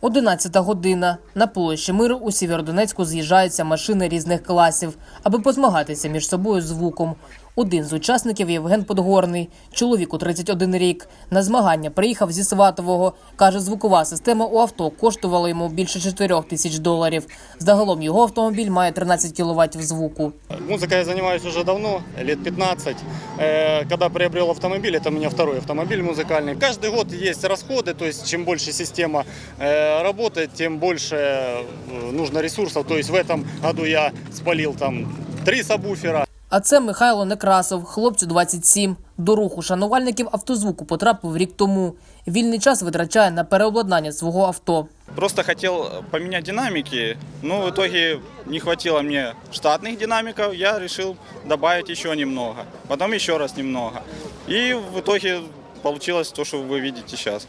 Одинадцята година. На площі миру у Сєвєродонецьку з'їжджаються машини різних класів, аби позмагатися між собою звуком. Один з учасників Євген Подгорний, чоловіку 31 рік. На змагання приїхав зі Сватового. Каже, звукова система у авто коштувала йому більше 4 тисяч доларів. Загалом його автомобіль має 13 кВт звуку. Музыкой я занимаюсь уже давно, лет 15. Э, Когда приобрел автомобиль, это у меня второй автомобиль музыкальный. Каждый год есть расходы, то есть чем больше система э, работает, тем больше э, нужно ресурсов. То есть в этом году я спалил там три сабвуфера. А це Михайло Некрасов, хлопцю 27. До руху шанувальників автозвуку потрапив рік тому. Вільний час витрачає на переобладнання свого авто. Просто хотел поменять динамики, но в итоге не хватило мне штатных динамиков, я решил добавить еще немного, потом еще раз немного. И в итоге получилось то, что вы видите сейчас.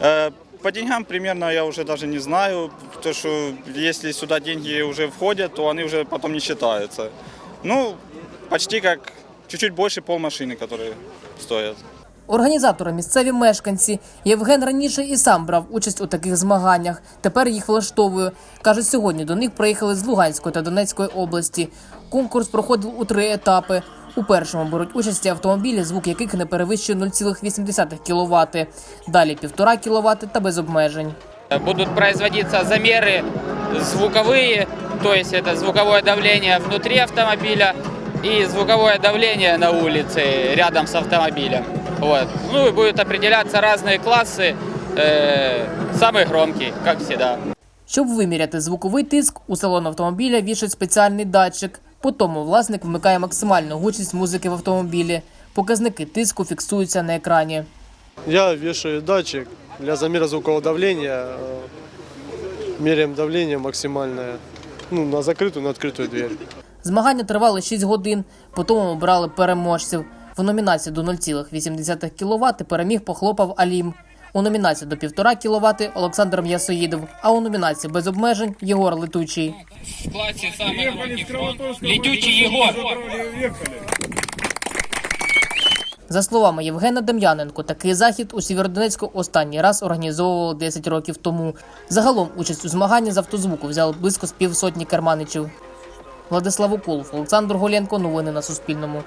Э, По деньгам примерно я уже даже не знаю, то что если сюда деньги уже входят, то они уже потом не считаются. Ну, почти как чуть-чуть больше полмашины, которые стоят. Організатори місцеві мешканці. Євген раніше і сам брав участь у таких змаганнях. Тепер їх влаштовує. Каже, сьогодні до них приїхали з Луганської та Донецької області. Конкурс проходив у три етапи. У першому беруть участь автомобілі, звук яких не перевищує 0,8 кВт. Далі 1,5 кВт та без обмежень. Будут производиться замеры звуковые, то есть это звуковое давление внутри автомобиля и звуковое давление на улице рядом с автомобилем. Вот. Ну и будут определяться разные классы. Э, самый громкий, как всегда. Щоб виміряти звуковий тиск, у салон автомобіля вішать спеціальний датчик. По тому власник вмикає максимальну гучність музики в автомобілі. Показники тиску фіксуються на екрані. Я вешаю датчик для замера звукового давления. э, Меряем давление максимальное. Ну, на закрытую, на открытую дверь. Змагання тривали 6 годин, потім обрали переможців. В номінації до 0,8 кВт переміг похлопав Алім. У номінації до 1,5 кВт Олександр М'ясоїдов, а у номінації без обмежень Єгор Летучий. В классе самый громкий. Летючий Егор. За словами Євгена Дем'яненко, такий захід у Сєвєродонецьку останній раз організовували 10 років тому. Загалом участь у змаганні з автозвуку взяли близько з півсотні керманичів. Владислав Уколов, Олександр Голенко. Новини на Суспільному.